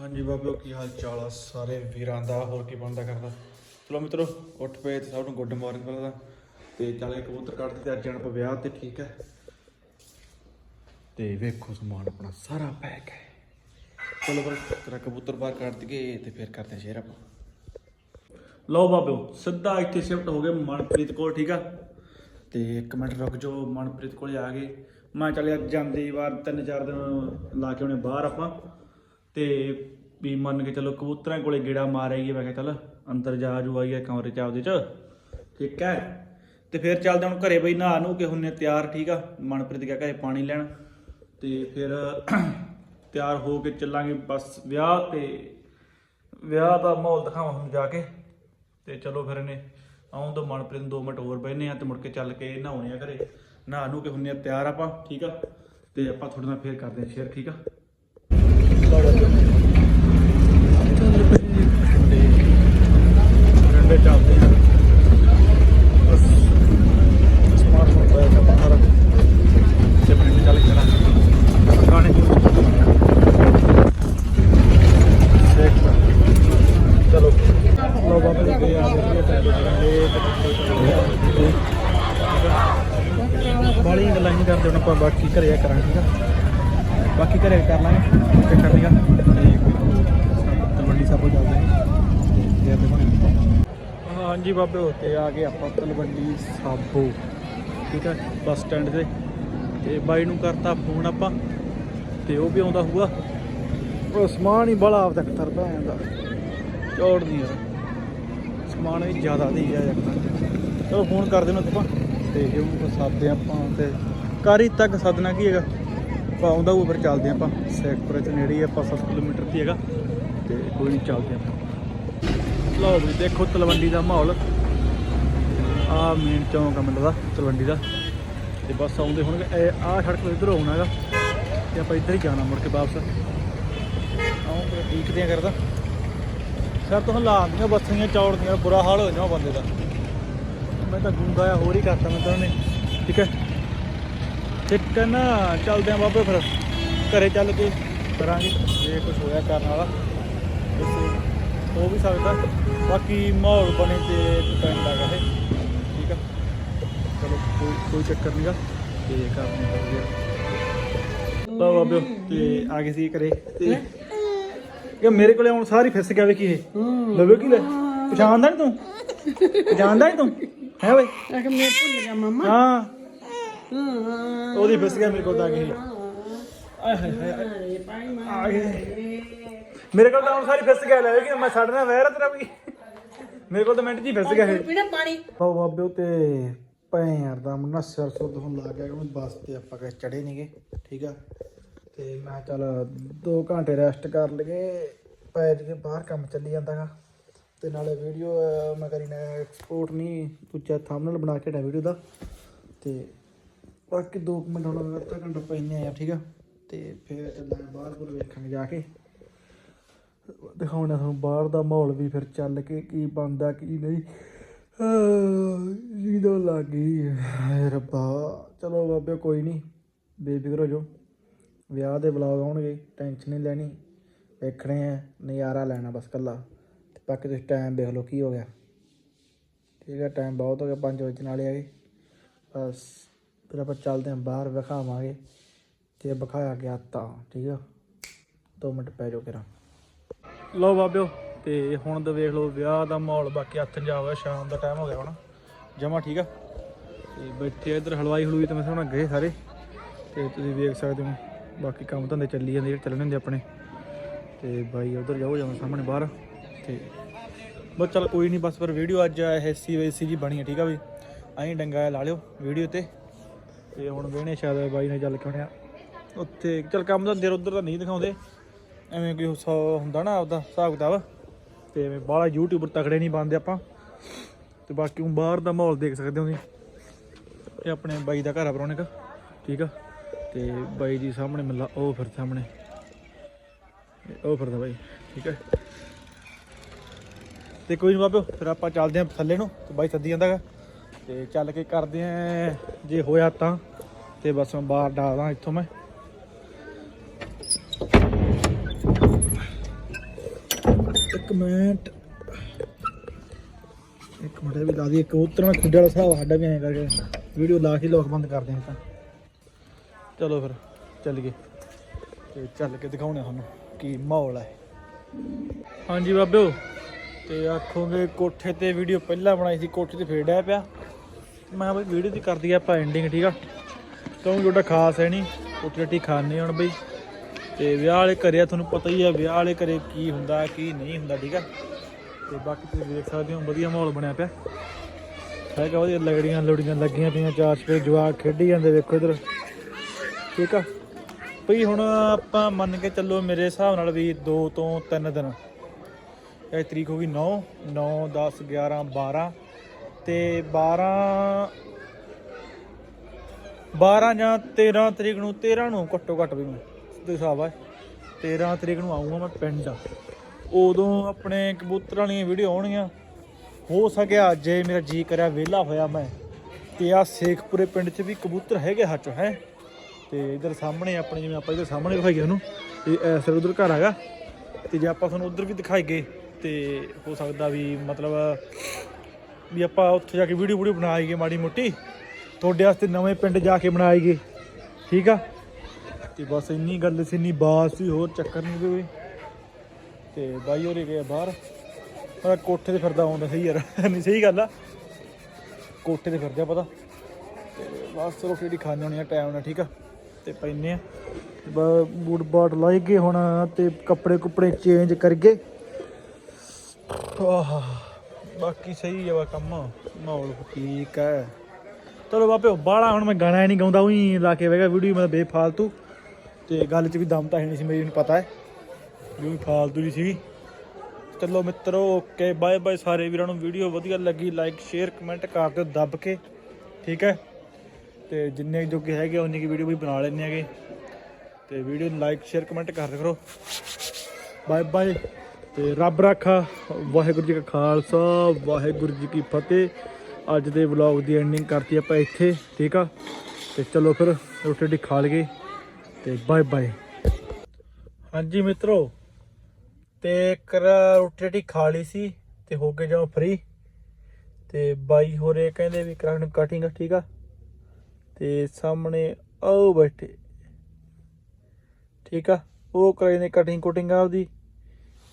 ਹਾਂਜੀ ਬਾਬਿਓ ਕੀ ਹਾਲ ਚਾਲ ਆ ਸਾਰੇ ਵੀਰਾਂ ਦਾ? ਹੋਰ ਕੀ ਬਣਦਾ ਕਰਦਾ ਚਲੋ ਮਿੱਤਰੋ ਉੱਠ ਪਏ ਤੇ ਸਭ ਨੂੰ ਗੁੱਡ ਮਾਰਨਿੰਗ ਪਹਿਲਾਂ ਤਾਂ ਤੇ ਚੱਲੇ ਕਬੂਤਰ ਕੱਢਦੇ ਤੇ ਅੱਜ ਜਾਣਾ ਆਪਾਂ ਵਿਆਹ ਤੇ ਠੀਕ ਹੈ। ਤੇ ਵੇਖੋ ਸਮਾਨ ਆਪਣਾ ਸਾਰਾ ਪੈਕ ਹੈ। ਚਲੋ ਫਿਰ ਤੇਰਾ ਕਬੂਤਰ ਬਾਹਰ ਕੱਢ ਦਈਏ ਤੇ ਫਿਰ ਕਰਦੇ ਸ਼ੇਰ ਆਪਾਂ। ਲਓ ਬਾਬਿਓ ਸਿੱਧਾ ਇੱਥੇ ਸ਼ਿਫਟ ਹੋ ਗਏ ਮਨਪ੍ਰੀਤ ਕੋਲ ਠੀਕ ਆ? ਤੇ ਇੱਕ ਮਿੰਟ ਰੁਕ ਜਾਓ ਮਨਪ੍ਰੀਤ ਕੋਲੇ ਆ ਗਏ। ਮੈਂ ਚੱਲਿਆ ਜਾਂਦੀ ਵਾਰ ਤਿੰਨ ਚਾਰ ਦਿਨ ਲਾ ਕੇ ਉਹਨੇ ਬਾਹਰ ਆਪਾਂ। ਤੇ ਵੀ ਮੰਨ ਕੇ ਚਲੋ ਕਬੂਤਰਾਂ ਕੋਲੇ ਗੇੜਾ ਮਾਰ ਆਈਏ ਮੈਂ ਕਿਹਾ ਚੱਲ ਅੰਦਰ ਜਾ ਜੂ ਆਈਏ ਕਮਰੇ ਚ ਆਪਦੇ ਚ। ਠੀਕ ਹੈ। ਤੇ ਫਿਰ ਚੱਲਦੇ ਹੁਣ ਘਰੇ ਬਈ ਨਹਾ ਨੂੰ ਕੇ ਹੁੰਨੇ ਤਿਆਰ, ਠੀਕ ਆ? ਮਨਪ੍ਰੀਤ ਗਿਆ ਘਰੇ ਪਾਣੀ ਲੈਣ। ਤੇ ਫਿਰ ਤਿਆਰ ਹੋ ਕੇ ਚੱਲਾਂਗੇ ਬਸ ਵਿਆਹ ਤੇ। ਵਿਆਹ ਦਾ ਮਾਹੌਲ ਦਿਖਾਵਾਂ ਹੁਣ ਜਾ ਕੇ। ਤੇ ਚਲੋ ਫਿਰ ਇਹਨੇ ਆਉਂ ਤੋਂ ਮਨਪ੍ਰੀਤ ਨੂੰ 2 ਮਿੰਟ ਹੋਰ ਬਹਿਨੇ ਆ ਤੇ ਮੁੜ ਕੇ ਚੱਲ ਕੇ ਨਹਾਉਣੇ ਆ ਘਰੇ। ਨਹਾ ਨੂੰ ਕੇ ਹੁੰਨੇ ਆ ਤਿਆਰ ਆਪਾਂ, ਠੀਕ ਆ? ਤੇ ਆਪਾਂ ਤੁਹਾਡੇ ਨਾਲ ਫੇਰ ਕਰਦੇ ਆ ਸ਼ੇਅਰ, ਠੀਕ ਆ ਰੰਡੇ ਚੱਲਦੇ ਆ ਬਸ ਸਮਾਰਟ ਫੋਨ ਪਾਇਆ ਤਾਂ ਬਾਹਰ ਤੇ ਪਿੰਡ ਚੱਲ ਕੇ ਕਰਾਂਗੇ ਗਾਣੇ ਦੇਖ ਚਲੋ ਲੋ ਗੱਲਾਂ ਨਹੀਂ ਕਰਦੇ ਹੁਣ ਆਪਾਂ ਬਾਕੀ ਘਰੇ ਕਰਾਂਗੇ, ਠੀਕ ਆ? ਬਾਕੀ ਘਰੇ ਕਰ ਲਾਂਗੇ ਤੇ ਕਰ ਲਿਆ ਤੇ ਤਲਵੰਡੀ ਸਾਬੋ ਚੱਲਦੇ ਹਾਂ ਤੇ ਹਾਂਜੀ ਬਾਬੇ ਤੇ ਆ ਗਏ ਆਪਾਂ ਤਲਵੰਡੀ ਸਾਬੋ, ਠੀਕ ਆ, ਬੱਸ ਸਟੈਂਡ ਤੇ। ਤੇ ਬਾਈ ਨੂੰ ਕਰਤਾ ਫੋਨ ਆਪਾਂ, ਤੇ ਉਹ ਵੀ ਆਉਂਦਾ ਹੋਊਗਾ। ਉਹ ਸਮਾਨ ਹੀ ਬੜਾ ਆਪ ਤੱਕ ਤਰਦਾ ਆਂਦਾ ਚੌੜ ਨਹੀਂ ਯਾਰ ਸਮਾਨ ਵੀ ਜ਼ਿਆਦਾ ਦੀ ਆ ਜਾਂਦਾ ਚਲੋ, ਫੋਨ ਕਰ ਦੇਣਾ ਆਪਾਂ। ਤੇ ਜੇ ਉਹ ਸਾਦੇ ਆਪਾਂ ਤੇ ਕਾਰੀ ਤੱਕ ਸੱਦਣਾ ਕੀ ਹੈਗਾ? ਆਪਾਂ ਆਉਂਦਾ ਉਹ ਫਿਰ ਚੱਲਦੇ ਆਪਾਂ। ਸੈਕਟਰ ਚ ਨੇੜੇ ਹੀ ਆਪਾਂ 7 ਕਿਲੋਮੀਟਰ ਤੇ ਹੈਗਾ। ਤੇ ਕੋਈ ਨਹੀਂ, ਚੱਲਦੇ ਆਪਾਂ। ਲਓ ਵੀ ਦੇਖੋ ਤਲਵੰਡੀ ਦਾ ਮਾਹੌਲ। ਆ ਮੇਨ ਚੌਂਕ ਆ ਮੈਨੂੰ ਦਾ ਤਲਵੰਡੀ ਦਾ। ਤੇ ਬਸ ਆਉਂਦੇ ਹੁਣ ਇਹ ਆਹ ਸੜਕ ਤੋਂ ਇਧਰ ਆਉਣਾ ਹੈਗਾ। ਤੇ ਆਪਾਂ ਇੱਧਰ ਹੀ ਜਾਣਾ ਮੁੜ ਕੇ ਵਾਪਸ। ਆਉਂ ਦੇਖਦੇ ਆ ਕਰਦਾ। ਸਰ ਤੋਂ ਦੀਆਂ ਬੱਸੀਆਂ ਚੌੜਦੀਆਂ ਬੁਰਾ ਹਾਲ ਹੋ ਜਾਣਾ ਬੰਦੇ ਦਾ। ਮੈਂ ਤਾਂ ਗੁੰਗਾ ਆ ਹੋਰ ਹੀ ਕਰਤਾ ਮੈਂ ਤਾਂ ਉਹਨੇ। ਠੀਕ ਹੈ? ਠੀਕ ਹੈ ਨਾ ਚੱਲਦੇ ਆ ਬਾਬੇ ਫਿਰ, ਘਰੇ ਚੱਲ ਕੇ ਕਰਾਂਗੇ, ਜੇ ਕੁਝ ਹੋਇਆ ਕਰਨ ਵਾਲਾ। ਹੋ ਵੀ ਸਕਦਾ। ਬਾਕੀ ਮਾਹੌਲ ਬਣੇ ਤੇ ਡਿਪੈਂਡ ਹੈਗਾ ਇਹ ਠੀਕ ਆ? ਚਲੋ, ਕੋਈ ਕੋਈ ਚੱਕਰ ਨਹੀਂਗਾ ਤੇ ਕਰਦੇ ਹਾਂ ਵਧੀਆ ਲਓ ਬਾਬਿਓ ਤੇ ਆ ਗਏ ਸੀ ਘਰੇ। ਤੇ ਇਹ ਮੇਰੇ ਕੋਲੇ ਹੁਣ ਸਾਰੀ ਫਿਸ ਗਿਆ ਵੇ ਕੀ ਇਹ? ਲਵੇ ਕੀ ਲੈ? ਪਛਾਣਦਾ ਨਹੀਂ ਤੂੰ? ਪਛਾਣਦਾ ਨਹੀਂ ਤੂੰ? ਹੈ ਓਏ ਮੈਂ ਭੁੱਲ ਗਿਆ ਮਮਾ। ਹਾਂ। ਉਹਦੀ ਫਿਸ ਗਿਆ ਮੇਰੇ ਕੋਲ ਤਾਂ ਗਈ ਆਏ ਹਾਏ ਹਾਏ ਮੇਰੇ ਕੋਲ ਤਾਂ ਹੁਣ ਸਾਰੀ ਫਿਸ ਗਿਆ ਲੈ ਕਿ ਮੈਂ ਸਾਡੇ ਨਾਲ ਵੈਰ ਤੇਰਾ ਵੀ। ਮੇਰੇ ਕੋਲ ਤਾਂ ਮਿੰਟ ਹੀ ਫਿਸ ਗਿਆ ਇਹ। ਪੀਣਾ ਪਾਣੀ। ਬਾਬਾ ਬਾਬਿਓ ਤੇ ਪੈ ਯਾਰ ਦਾ ਮੁੰਨਾ ਸਿਰ ਸੁਰ ਹੋਣ ਲੱਗ ਗਿਆ ਕਿ ਬੱਸ ਤੇ ਆਪਾਂ ਕਦੇ ਚੜੇ ਨਹੀਂਗੇ ਠੀਕ ਆ? ਤੇ ਮੈਂ ਚੱਲ 2 ਘੰਟੇ ਰੈਸਟ ਕਰ ਲਈਏ, ਪੈ ਜੀਏ ਬਾਹਰ, ਕੰਮ ਚੱਲੀ ਜਾਂਦਾਗਾ। ਤੇ ਨਾਲੇ ਵੀਡੀਓ ਮੈਂ ਕਰੀ ਨਾ ਐਕਸਪੋਰਟ ਨਹੀਂ ਪੁੱਛਿਆ ਥੰਬਨੇਲ ਬਣਾ ਕੇ ਡਾ ਵੀਡੀਓ ਦਾ। ਤੇ ਬਾਕੀ 2 ਮਿੰਟ ਹੁਣ ਅੱਧਾ ਘੰਟਾ ਪੈਨੇ ਆ ਠੀਕ ਆ? ਤੇ ਫਿਰ ਚੱਲਾਂਗੇ ਬਾਹਰ ਬੁਰ ਵੇਖਾਂਗੇ ਜਾ ਕੇ। ਦਿਖਾਉਣਾ ਤੁਹਾਨੂੰ ਬਾਹਰ ਦਾ ਮਾਹੌਲ ਵੀ ਫਿਰ ਚੱਲ ਕੇ ਕੀ ਬਣਦਾ, ਕੀ ਨਹੀਂ। ਜਦੋਂ ਲੱਗੀ ਰੱਬਾ, ਚਲੋ ਬਾਬੇ, ਕੋਈ ਨਹੀਂ ਬੇਫਿਕਰ ਹੋ ਜਾਓ। ਵਿਆਹ ਦੇ ਵਲੌਗ ਆਉਣਗੇ ਟੈਨਸ਼ਨ ਨਹੀਂ ਲੈਣੀ, ਵੇਖਣੇ ਆ, ਨਜ਼ਾਰਾ ਲੈਣਾ ਬਸ ਕੱਲਾ ਤੇ ਬਾਕੀ ਤੁਸੀਂ ਟਾਈਮ ਦੇਖ ਲਓ ਕੀ ਹੋ ਗਿਆ। ਠੀਕ ਹੈ ਟਾਈਮ ਬਹੁਤ ਹੋ ਗਿਆ 5 ਵਜੇ ਨਾਲੇ ਆ ਗਏ। ਬਸ, ਫਿਰ ਆਪਾਂ ਚੱਲਦੇ ਹਾਂ ਬਾਹਰ, ਵਿਖਾਵਾਂਗੇ। ਜੇ ਵਿਖਾਇਆ ਗਿਆ ਤਾਂ, ਠੀਕ ਆ? 2 ਮਿੰਟ ਪੈ ਜਾਓ ਕਿਰਾ। ਲਓ ਬਾਬਿਓ, ਤੇ ਹੁਣ ਤਾਂ ਵੇਖ ਲਓ ਵਿਆਹ ਦਾ ਮਾਹੌਲ, ਬਾਕੀ ਹੱਥ ਜਾ ਸ਼ਾਮ ਦਾ ਟਾਈਮ ਹੋ ਗਿਆ ਹੁਣ। ਜਮਾ ਠੀਕ ਆ। ਤੇ ਬੈਠੇ ਆ ਇੱਧਰ ਹਲਵਾਈ ਹਲੂਈ ਤੇ ਮੈਂ ਸੁਣਾ ਗਏ ਸਾਰੇ। ਤੇ ਤੁਸੀਂ ਵੇਖ ਸਕਦੇ ਹੋ। ਬਾਕੀ ਕੰਮ ਧੰਦੇ ਚੱਲੀ ਜਾਂਦੇ ਜਿਹੜੇ ਚੱਲਣ ਹੁੰਦੇ ਆਪਣੇ। ਤੇ ਬਾਈ ਉਧਰ ਜਾਓ ਜਾਵਾਂ ਸਾਹਮਣੇ ਬਾਹਰ। ਤੇ ਬਸ ਚੱਲ ਕੋਈ ਨਹੀਂ ਬਸ ਫਿਰ ਵੀਡੀਓ ਅੱਜ ਇਹ ਸੀ ਵੈਸੀ ਜੀ ਬਣੀ ਹੈ ਠੀਕ ਆ ਵੀ? ਐਂ ਡੰਗਾ ਲਾ ਲਿਓ ਵੀਡੀਓ ਤੇ। ਤੇ ਹੁਣ ਵੇਹਣੇ ਸ਼ਾਇਦ ਬਾਈ ਨੇ ਚੱਲ ਕੇ ਆਉਣਿਆ ਉੱਥੇ ਚੱਲ ਕੰਮ ਦਾ ਦੇਰ ਉਧਰ ਤਾਂ ਨਹੀਂ ਦਿਖਾਉਂਦੇ। ਐਵੇਂ ਕੋਈ ਸੌ ਹੁੰਦਾ ਨਾ ਆਪਦਾ ਹਿਸਾਬ ਕਿਤਾਬ। ਤੇ ਐਵੇਂ ਬਾਹਲਾ ਯੂਟਿਊਬਰ ਤਕੜੇ ਨਹੀਂ ਬਣਦੇ ਆਪਾਂ। ਤੇ ਬਾਕੀ ਉਹ ਬਾਹਰ ਦਾ ਮਾਹੌਲ ਦੇਖ ਸਕਦੇ ਹੋ ਤੁਸੀਂ। ਇਹ ਆਪਣੇ ਬਾਈ ਦਾ ਘਰ ਆ ਪਰੋਣੇ ਕਾ ਠੀਕ ਆ? ਤੇ ਬਾਈ ਜੀ ਸਾਹਮਣੇ ਮਿਲਾ ਉਹ ਫਿਰ ਸਾਹਮਣੇ। ਉਹ ਫਿਰਦਾ ਬਾਈ, ਠੀਕ ਹੈ। ਤੇ ਕੋਈ ਨਹੀਂ ਬਾਬਿਓ, ਫਿਰ ਆਪਾਂ ਚੱਲਦੇ ਆਂ ਥੱਲੇ ਨੂੰ, ਤੇ ਬਾਈ ਸੱਦੀ ਜਾਂਦਾਗਾ ਤੇ ਚੱਲ ਕੇ ਕਰਦੇ ਆਂ ਜੇ ਹੋਇਆ ਤਾਂ, ਤੇ ਬਸ ਮੈਂ ਬਾਹਰ ਡਾਲਦਾ ਇੱਥੋਂ ਮੈਂ। ਇੱਕ ਮਿੰਟ। ਇੱਕ ਮਿੰਟ ਵੀ ਲਾ ਦੀ ਇੱਕ ਉਤਰ ਖੁੱਡੇ ਵਾਲਾ ਹਿਸਾਬ ਸਾਡਾ ਵੀ ਐਂ ਕਰਕੇ। ਵੀਡੀਓ ਲਾ ਕੇ ਲੋਕ ਬੰਦ ਕਰਦੇ ਹਾਂ ਤਾਂ। ਚਲੋ ਫਿਰ ਚੱਲੀਏ ਤੇ ਚੱਲ ਕੇ ਦਿਖਾਉਣੇ ਤੁਹਾਨੂੰ ਕੀ ਮਾਹੌਲ ਹੈ ਹਾਂਜੀ ਬਾਬਿਓ ਤੇ ਆਖੋਗੇ ਕੋਠੇ ਤੇ ਵੀਡੀਓ ਪਹਿਲਾਂ ਬਣਾਈ ਸੀ ਕੋਠੇ ਤੇ ਫੇਰ ਡਿਆ ਪਿਆ। ਮੈਂ ਬਈ ਵੀਡੀਓ ਦੀ ਕਰਦੀ ਆਪਾਂ ਐਂਡਿੰਗ ਠੀਕ ਆ? ਕਿਉਂਕਿ ਤੁਹਾਡਾ ਖਾਸ ਹੈ ਨਹੀਂ ਕੋਠੇ ਟੀ ਖਾਣੇ ਹੁਣ ਬਈ। ਤੇ ਵਿਆਹ ਵਾਲੇ ਘਰੇ ਤੁਹਾਨੂੰ ਪਤਾ ਹੀ ਆ ਵਿਆਹ ਵਾਲੇ ਘਰੇ ਕੀ ਹੁੰਦਾ ਕੀ ਨਹੀਂ ਹੁੰਦਾ ਠੀਕ ਆ? ਤੇ ਬਾਕੀ ਤੁਸੀਂ ਦੇਖ ਸਕਦੇ ਹੋ ਵਧੀਆ ਮਾਹੌਲ ਬਣਿਆ ਪਿਆ। ਹੈਗਾ ਵਧੀਆ ਲਗੜੀਆਂ ਲੁੜੀਆਂ ਲੱਗੀਆਂ ਪਈਆਂ ਚਾਰ ਛੇ ਜਵਾਕ ਖੇਡੀ ਜਾਂਦੇ ਵੇਖੋ ਇਧਰ। ਠੀਕ ਆ? ਭਈ ਹੁਣ ਆਪਾਂ ਮੰਨ ਕੇ ਚੱਲੋ ਮੇਰੇ ਹਿਸਾਬ ਨਾਲ ਵੀ 2 ਤੋਂ 3 ਦਿਨ। ਇਹ ਤਰੀਕ ਹੋ ਗਈ 9 9 10 11 12 ਤੇ 12 12 ਜਾਂ 13 ਤਰੀਕ ਨੂੰ 13 ਨੂੰ ਘੱਟੋ ਘੱਟ ਵੀ ਮੈਂ ਸਿੱਧੇ ਹਿਸਾਬ ਆ। 13 ਤਰੀਕ ਨੂੰ ਆਉਂਗਾ ਮੈਂ ਪਿੰਡ ਉਦੋਂ ਆਪਣੇ ਕਬੂਤਰਾਂ ਵਾਲੀਆਂ ਵੀਡੀਓ ਆਉਣਗੀਆਂ। ਹੋ ਸਕਿਆ ਜੇ ਮੇਰਾ ਜੀ ਕਰਿਆ ਵਿਹਲਾ ਹੋਇਆ ਮੈਂ। ਤੇ ਆ ਸੇਖਪੁਰੇ ਪਿੰਡ 'ਚ ਵੀ ਕਬੂਤਰ ਹੈਗੇ ਹੱਥ 'ਚ, ਹੈ? ਤੇ ਇਧਰ ਸਾਹਮਣੇ ਆਪਣੇ ਜਿਵੇਂ ਆਪਾਂ ਇਧਰ ਸਾਹਮਣੇ ਦਿਖਾਈਏ ਤੁਹਾਨੂੰ ਤੇ ਐਸ ਉਧਰ ਘਰ ਹੈਗਾ। ਤੇ ਜੇ ਆਪਾਂ ਤੁਹਾਨੂੰ ਉਧਰ ਵੀ ਦਿਖਾਈਏ, ਤੇ ਹੋ ਸਕਦਾ ਵੀ ਮਤਲਬ ਵੀ ਆਪਾਂ ਉੱਥੇ ਜਾ ਕੇ ਵੀਡੀਓ ਵੀਡੀਓ ਬਣਾਈਏ ਮਾੜੀ ਮੋਟੀ, ਤੁਹਾਡੇ ਵਾਸਤੇ ਨਵੇਂ ਪਿੰਡ ਜਾ ਕੇ ਬਣਾਈਏ, ਠੀਕ ਆ? ਤੇ ਬਸ ਇੰਨੀ ਗੱਲ ਸੀ ਇੰਨੀ ਬਾਤ ਸੀ, ਹੋਰ ਚੱਕਰ ਨਹੀਂ ਕੋਈ। ਤੇ ਬਾਈ ਹੋਰੇ ਗਏ ਬਾਹਰ। ਮੈਂ ਕੋਠੇ ਤੇ ਫਿਰਦਾ ਆਉਂਦਾ ਸਹੀ ਯਾਰ, ਨਹੀਂ ਸਹੀ ਗੱਲ ਆ। ਕੋਠੇ ਤੇ ਫਿਰਦਾ ਪਤਾ। ਤੇ ਬਸ ਰੋਟੀ ਦੀ ਖਾਣੇ ਹੋਣੀ ਆ ਟਾਈਮ ਨਾਲ ਠੀਕ ਆ? ਤੇ ਪੈਨੇ ਆ। ਬੂਟ ਬਾਟ ਲਾਈ ਗਏ ਹੁਣ ਤੇ ਕੱਪੜੇ ਕੁਪੜੇ ਚੇਂਜ ਕਰਗੇ ਆਹ, ਬਾਕੀ ਸਹੀ ਹੈ ਵਾ ਕੰਮ। ਮਾਹੌਲ ਠੀਕ ਹੈ ਚਲੋ ਬਾਪੇ ਬਾਹਲਾ ਹੁਣ ਮੈਂ ਗਾਣਾ ਨਹੀਂ ਗਾਉਂਦਾ, ਉਹੀ ਲਾ ਕੇ ਵੇਗਾ ਵੀਡੀਓ ਮੈਂ ਬੇਫਾਲਤੂ। ਤੇ ਗੱਲ 'ਚ ਵੀ ਦਮ ਤਾਂ ਹੈ ਨਹੀਂ ਸੀ, ਮੇਰੀ ਪਤਾ ਹੈ। ਵੀ ਫਾਲਤੂ ਨਹੀਂ ਸੀ ਚਲੋ ਮਿੱਤਰੋ ਓਕੇ ਬਾਏ ਬਾਏ ਸਾਰੇ ਵੀਰਾਂ ਨੂੰ। ਵੀਡੀਓ ਵਧੀਆ ਲੱਗੀ ਲਾਈਕ ਸ਼ੇਅਰ ਕਮੈਂਟ ਕਰ ਦਿਓ, ਦੱਬ ਕੇ। ਠੀਕ ਹੈ? ਤੇ ਜਿੰਨੇ ਜੋਗੇ ਹੈਗੇ ਉਨੀ ਕੀ ਵੀਡੀਓ ਵੀ ਬਣਾ ਲੈਣੇ ਹੈਗੇ। ਤੇ ਵੀਡੀਓ ਨੂੰ ਲਾਈਕ ਸ਼ੇਅਰ ਕਮੈਂਟ ਕਰ ਦਿਆ ਕਰੋ। ਬਾਏ ਬਾਏ ਤੇ ਰੱਬ ਰਾਖਾ, ਵਾਹਿਗੁਰੂ ਜੀ ਕਾ ਖਾਲਸਾ, ਵਾਹਿਗੁਰੂ ਜੀ ਕੀ ਫਤਿਹ। ਅੱਜ ਦੇ ਵਲੌਗ ਦੀ ਐਂਡਿੰਗ ਕਰਤੀ ਆਪਾਂ ਇੱਥੇ, ਠੀਕ ਆ? ਤੇ ਚਲੋ ਫਿਰ, ਰੋਟੀ ਰੋਟੀ ਖਾ ਲਈਏ। ਤੇ ਬਾਏ ਬਾਏ ਹਾਂਜੀ ਮਿੱਤਰੋ, ਤੇ ਕਰ ਰੋਟੀ ਰੋਟੀ ਖਾ ਲਈ ਸੀ, ਤੇ ਹੋ ਕੇ ਜਾਓ ਫ੍ਰੀ ਤੇ ਬਾਈ ਹੋਰੇ ਕਹਿੰਦੇ ਵੀ ਕਰਾਂ ਕਟਿੰਗ ਠੀਕ ਆ? ਤੇ ਸਾਹਮਣੇ ਆਓ ਬੈਠੇ। ਠੀਕ ਆ? ਉਹ ਕਰਾਈ ਨੇ ਕਟਿੰਗ ਕੁਟਿੰਗ ਆਪਦੀ।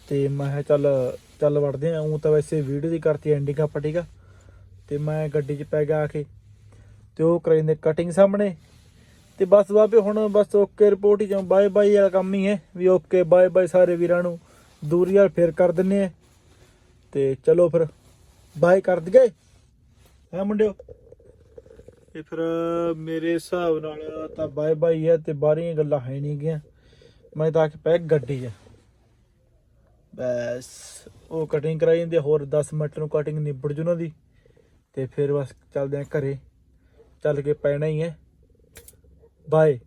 ਤੇ ਮੈਂ ਕਿਹਾ ਚੱਲ ਚੱਲ ਵੜਦੇ ਆ। ਉਹ ਤਾਂ ਵੈਸੇ ਵੀਡੀਓ ਦੀ ਕਰਤੀ ਐਂਡਿੰਗ ਆਪਾਂ, ਠੀਕ ਆ? ਤੇ ਮੈਂ ਗੱਡੀ 'ਚ ਪੈ ਗਿਆ ਆ ਕੇ। ਤੇ ਉਹ ਕਰਾਈ ਨੇ ਕਟਿੰਗ ਸਾਹਮਣੇ। ਤੇ ਬਸ ਬਾਬੇ, ਹੁਣ ਬਸ ਓਕੇ ਰਿਪੋਰਟ ਹੀ ਜਾਂ ਬਾਏ ਬਾਏ ਵਾਲਾ ਕੰਮ ਹੀ ਹੈ ਵੀ ਓਕੇ ਬਾਏ ਬਾਏ ਸਾਰੇ ਵੀਰਾਂ ਨੂੰ। ਦੂਰੀ ਯਾਰ ਫੇਰ ਕਰ ਦਿੰਨੇ ਆ। ਤੇ ਚਲੋ ਫਿਰ ਬਾਏ ਕਰ ਦਈਏ। ਹੈ ਮੁੰਡਿਓ? ਤੇ ਫਿਰ ਮੇਰੇ ਹਿਸਾਬ ਨਾਲ ਤਾਂ ਬਾਏ ਬਾਏ ਹੈ ਤੇ ਬਾਹਰੀਆਂ ਗੱਲਾਂ ਹੈ ਨਹੀਂ ਗਿਆ। ਮੈਂ ਤਾਂ ਆ ਕੇ ਪੈ ਗੱਡੀ 'ਚ। ਬਸ, ਉਹ ਕਟਿੰਗ ਕਰਾਈ ਜਾਂਦੇ ਹੋਰ 10 ਮਿੰਟ ਨੂੰ ਕਟਿੰਗ ਨਿਬੜ ਜੂ ਉਹਨਾਂ ਦੀ। ਤੇ ਫਿਰ ਬਸ ਚੱਲਦੇ ਆ ਘਰੇ। ਚੱਲ ਕੇ ਪੈਣਾ ਹੀ ਹੈ। ਬਾਏ